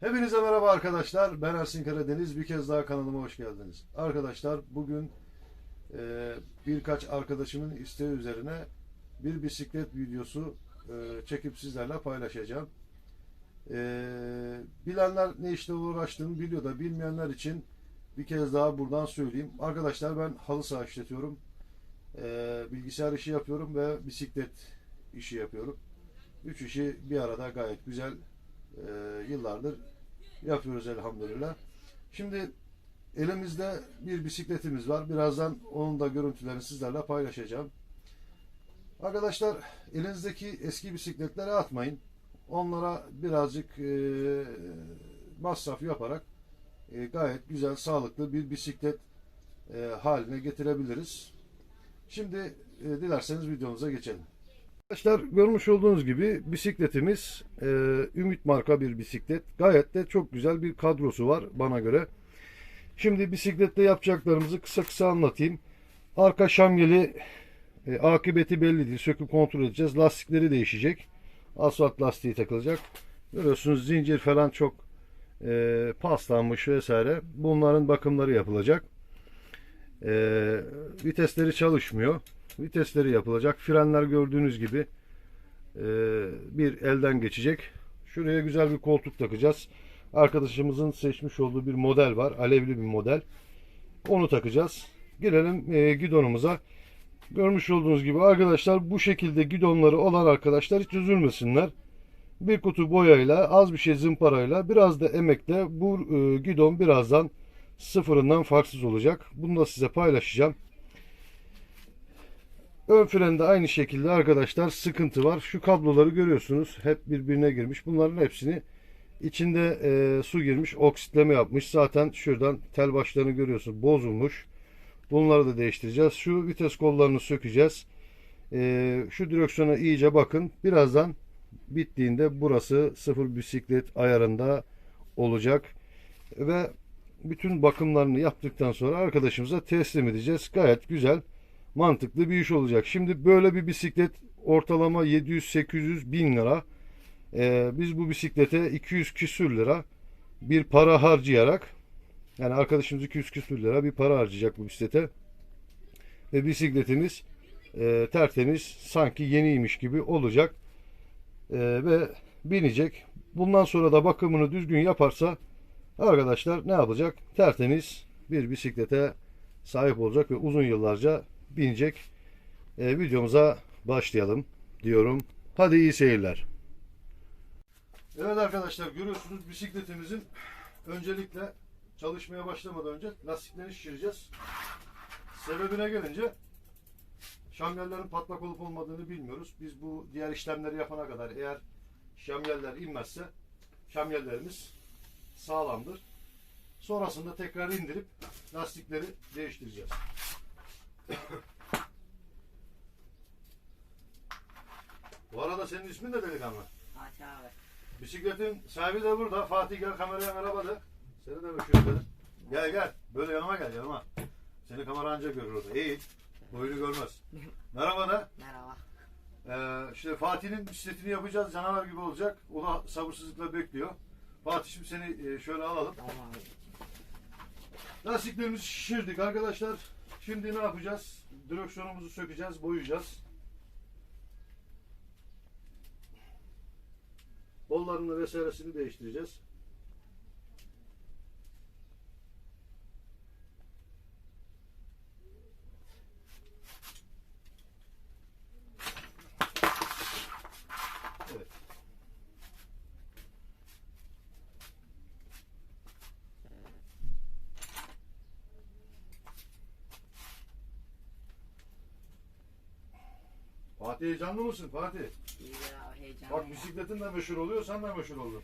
Hepinize merhaba arkadaşlar. Ben Ersin Karadeniz. Bir kez daha kanalıma hoş geldiniz. Arkadaşlar bugün e, birkaç arkadaşımın isteği üzerine bir bisiklet videosu e, çekip sizlerle paylaşacağım. E, bilenler ne işle uğraştığımı biliyor da bilmeyenler için bir kez daha buradan söyleyeyim. Arkadaşlar ben halı saha işletiyorum. E, bilgisayar işi yapıyorum ve bisiklet işi yapıyorum. Üç işi bir arada gayet güzel e, yıllardır yapıyoruz elhamdülillah. Şimdi elimizde bir bisikletimiz var. Birazdan onun da görüntülerini sizlerle paylaşacağım. Arkadaşlar elinizdeki eski bisikletleri atmayın. Onlara birazcık e, masraf yaparak e, gayet güzel, sağlıklı bir bisiklet e, haline getirebiliriz. Şimdi e, dilerseniz videomuza geçelim. Arkadaşlar görmüş olduğunuz gibi bisikletimiz e, Ümit marka bir bisiklet. Gayet de çok güzel bir kadrosu var bana göre. Şimdi bisiklette yapacaklarımızı kısa kısa anlatayım. Arka şamyeli e, akıbeti belli değil. Söküp kontrol edeceğiz. Lastikleri değişecek. Asfalt lastiği takılacak. Görüyorsunuz zincir falan çok e, paslanmış vesaire. Bunların bakımları yapılacak. E, vitesleri çalışmıyor. Vitesleri yapılacak. Frenler gördüğünüz gibi e, bir elden geçecek. Şuraya güzel bir koltuk takacağız. Arkadaşımızın seçmiş olduğu bir model var. Alevli bir model. Onu takacağız. Gelelim e, gidonumuza. Görmüş olduğunuz gibi arkadaşlar bu şekilde gidonları olan arkadaşlar hiç üzülmesinler. Bir kutu boyayla, az bir şey zımparayla, biraz da emekle bu e, gidon birazdan sıfırından farksız olacak. Bunu da size paylaşacağım. Ön frende aynı şekilde arkadaşlar sıkıntı var. Şu kabloları görüyorsunuz. Hep birbirine girmiş. Bunların hepsini içinde e, su girmiş. Oksitleme yapmış. Zaten şuradan tel başlarını görüyorsunuz. Bozulmuş. Bunları da değiştireceğiz. Şu vites kollarını sökeceğiz. E, şu direksiyona iyice bakın. Birazdan bittiğinde burası sıfır bisiklet ayarında olacak. Ve bütün bakımlarını yaptıktan sonra arkadaşımıza teslim edeceğiz. Gayet güzel mantıklı bir iş olacak. Şimdi böyle bir bisiklet ortalama 700-800 bin lira. Ee, biz bu bisiklete 200 küsür lira bir para harcayarak yani arkadaşımız 200 küsür lira bir para harcayacak bu bisiklete. Ve bisikletimiz e, tertemiz sanki yeniymiş gibi olacak. E, ve binecek. Bundan sonra da bakımını düzgün yaparsa arkadaşlar ne yapacak? Tertemiz bir bisiklete sahip olacak ve uzun yıllarca binecek. E, videomuza başlayalım diyorum. Hadi iyi seyirler. Evet arkadaşlar görüyorsunuz bisikletimizin öncelikle çalışmaya başlamadan önce lastiklerini şişireceğiz. Sebebine gelince şamyellerin patlak olup olmadığını bilmiyoruz. Biz bu diğer işlemleri yapana kadar eğer şamyeller inmezse şamyellerimiz sağlamdır. Sonrasında tekrar indirip lastikleri değiştireceğiz. Bu arada senin ismin de delikanlı. Fatih abi. Bisikletin sahibi de burada. Fatih gel kameraya merhaba de. Seni de edelim. Gel gel. Böyle yanıma gel yanıma. Seni kamera anca görür orada. İyi. Boyunu görmez. Merhaba da. Merhaba. Ee, işte Fatih'in bisikletini yapacağız. Canavar gibi olacak. O da sabırsızlıkla bekliyor. Fatih şimdi seni e, şöyle alalım. Tamam. Lastiklerimizi şişirdik arkadaşlar. Şimdi ne yapacağız? Direksiyonumuzu sökeceğiz, boyayacağız. Kollarını vesairesini değiştireceğiz. Evet. Fatih heyecanlı mısın Fatih? Ya heyecanlı. Bak bisikletin de meşhur oluyor, sen de meşhur oldun.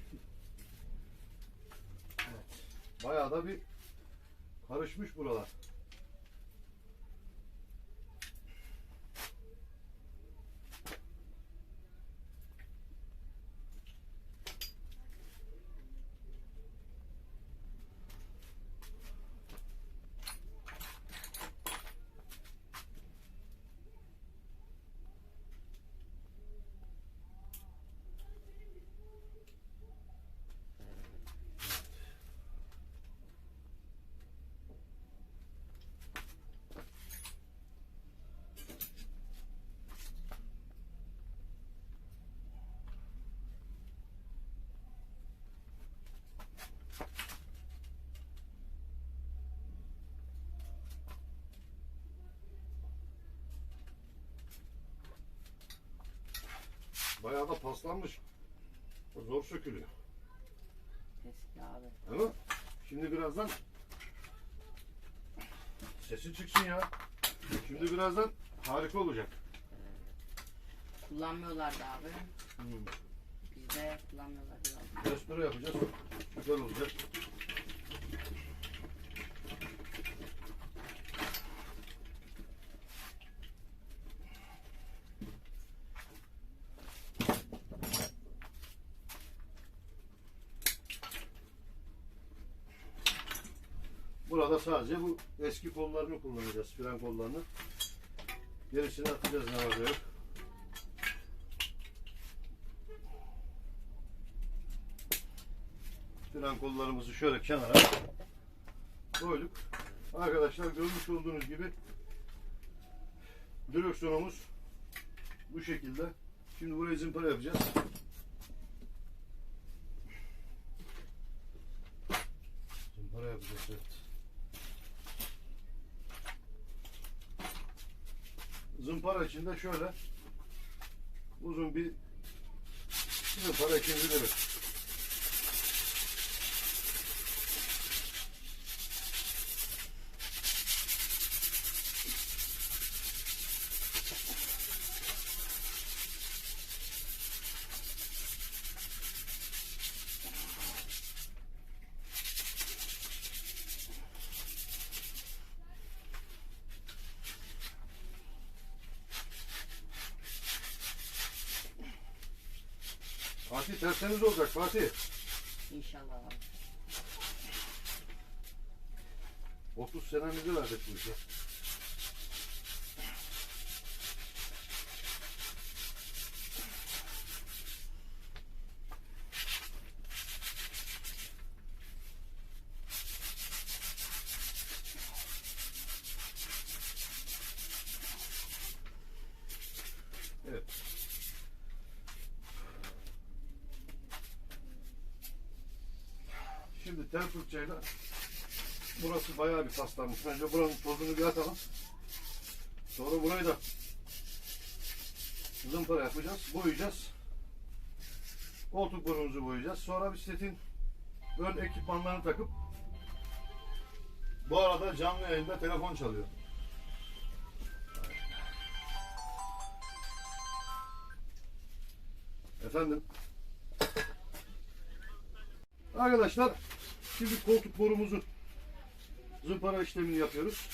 Evet. Bayağı da bir karışmış buralar. Bayağı da paslanmış. Zor sökülüyor. Eski abi. Ama şimdi birazdan sesi çıksın ya. Şimdi birazdan harika olacak. Kullanmıyorlardı abi. Hmm. Bizde kullanmıyorlar biraz. Restore yapacağız. Güzel olacak. Burada sadece bu eski kollarını kullanacağız. Fren kollarını. Gerisini atacağız ne var yok. Fren kollarımızı şöyle kenara koyduk. Arkadaşlar görmüş olduğunuz gibi direksiyonumuz bu şekilde. Şimdi buraya zımpara yapacağız. Zımpara yapacağız evet. Zımpara içinde şöyle uzun bir zımpara ikinci demek. Fatih tertemiz olacak Fatih. İnşallah abi. 30 senemizi verdik bu işe. Şimdi tel fırçayla Burası bayağı bir paslanmış. Önce buranın tozunu bir atalım. Sonra burayı da zımpara yapacağız. Boyayacağız. Koltuk burnumuzu boyayacağız. Sonra bisikletin ön ekipmanlarını takıp bu arada canlı yayında telefon çalıyor. Efendim. Arkadaşlar şimdi koltuk borumuzu zımpara işlemini yapıyoruz.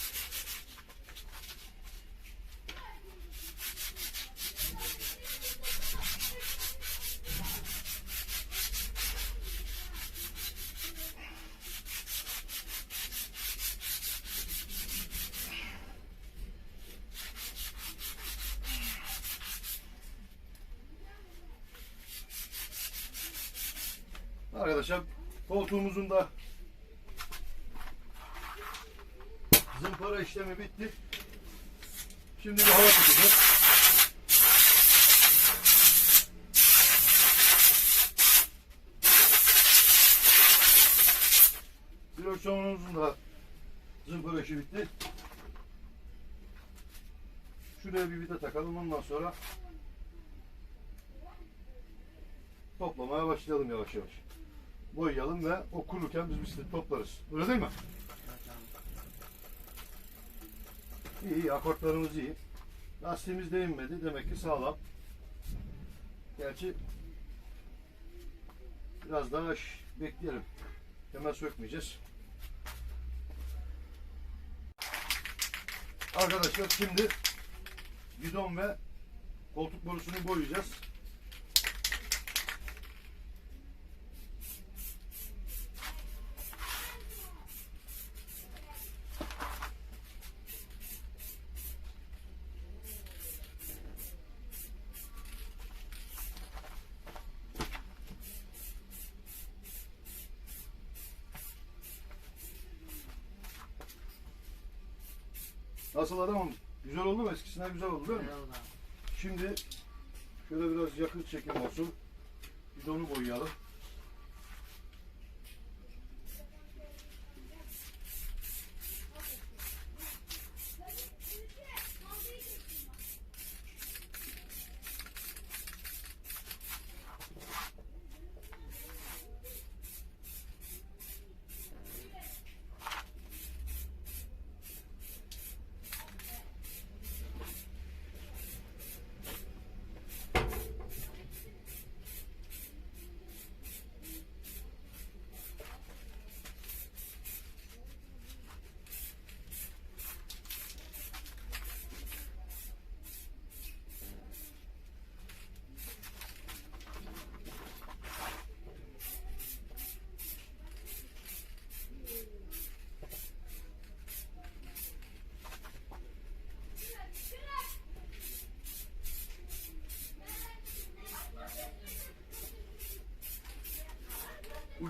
Arkadaşlar koltuğumuzun da Zımpara işlemi bitti. Şimdi bir hava tutacağız. Direksiyonumuzun da zımpara işi bitti. Şuraya bir vida takalım ondan sonra toplamaya başlayalım yavaş yavaş. Boyayalım ve o kururken biz bisikleti toplarız. Öyle değil mi? İyi, akortlarımız iyi. Lastiğimiz değinmedi. Demek ki sağlam. Gerçi biraz daha bekleyelim. Hemen sökmeyeceğiz. Arkadaşlar şimdi gidon ve koltuk borusunu boyayacağız. Nasıl adamım? Güzel oldu mu? Eskisinden güzel oldu değil mi? Abi. Şimdi şöyle biraz yakın çekim olsun. Bidonu boyayalım.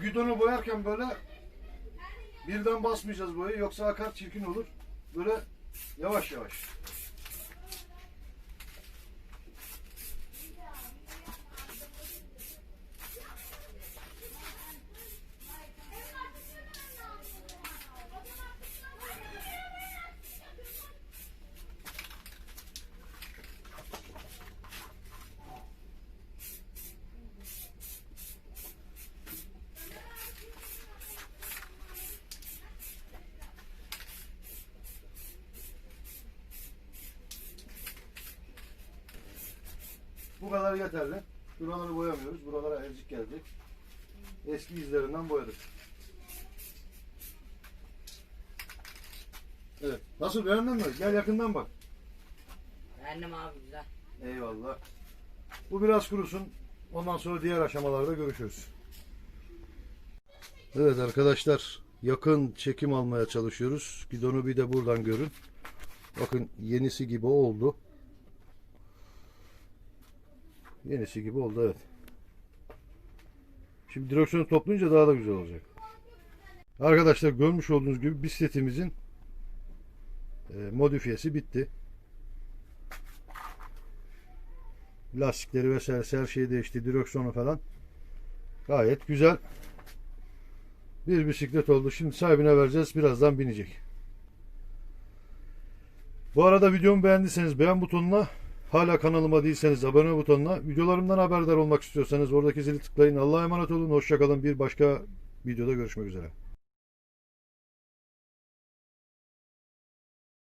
Bu gidonu boyarken böyle birden basmayacağız boyayı yoksa akar çirkin olur. Böyle yavaş yavaş. Bu kadar yeterli. Buraları boyamıyoruz. Buralara elcik gelecek. Eski izlerinden boyadık. Evet. Nasıl beğendin mi? Gel yakından bak. Beğendim abi güzel. Eyvallah. Bu biraz kurusun. Ondan sonra diğer aşamalarda görüşürüz. Evet arkadaşlar yakın çekim almaya çalışıyoruz. Gidonu bir de buradan görün. Bakın yenisi gibi oldu. Yenisi gibi oldu evet. Şimdi direksiyonu toplayınca daha da güzel olacak. Arkadaşlar görmüş olduğunuz gibi bisikletimizin e, modifiyesi bitti. Lastikleri vesaire her şey değişti. Direksiyonu falan. Gayet güzel. Bir bisiklet oldu. Şimdi sahibine vereceğiz. Birazdan binecek. Bu arada videomu beğendiyseniz beğen butonuna hala kanalıma değilseniz abone butonuna videolarımdan haberdar olmak istiyorsanız oradaki zili tıklayın. Allah'a emanet olun. Hoşçakalın. Bir başka videoda görüşmek üzere.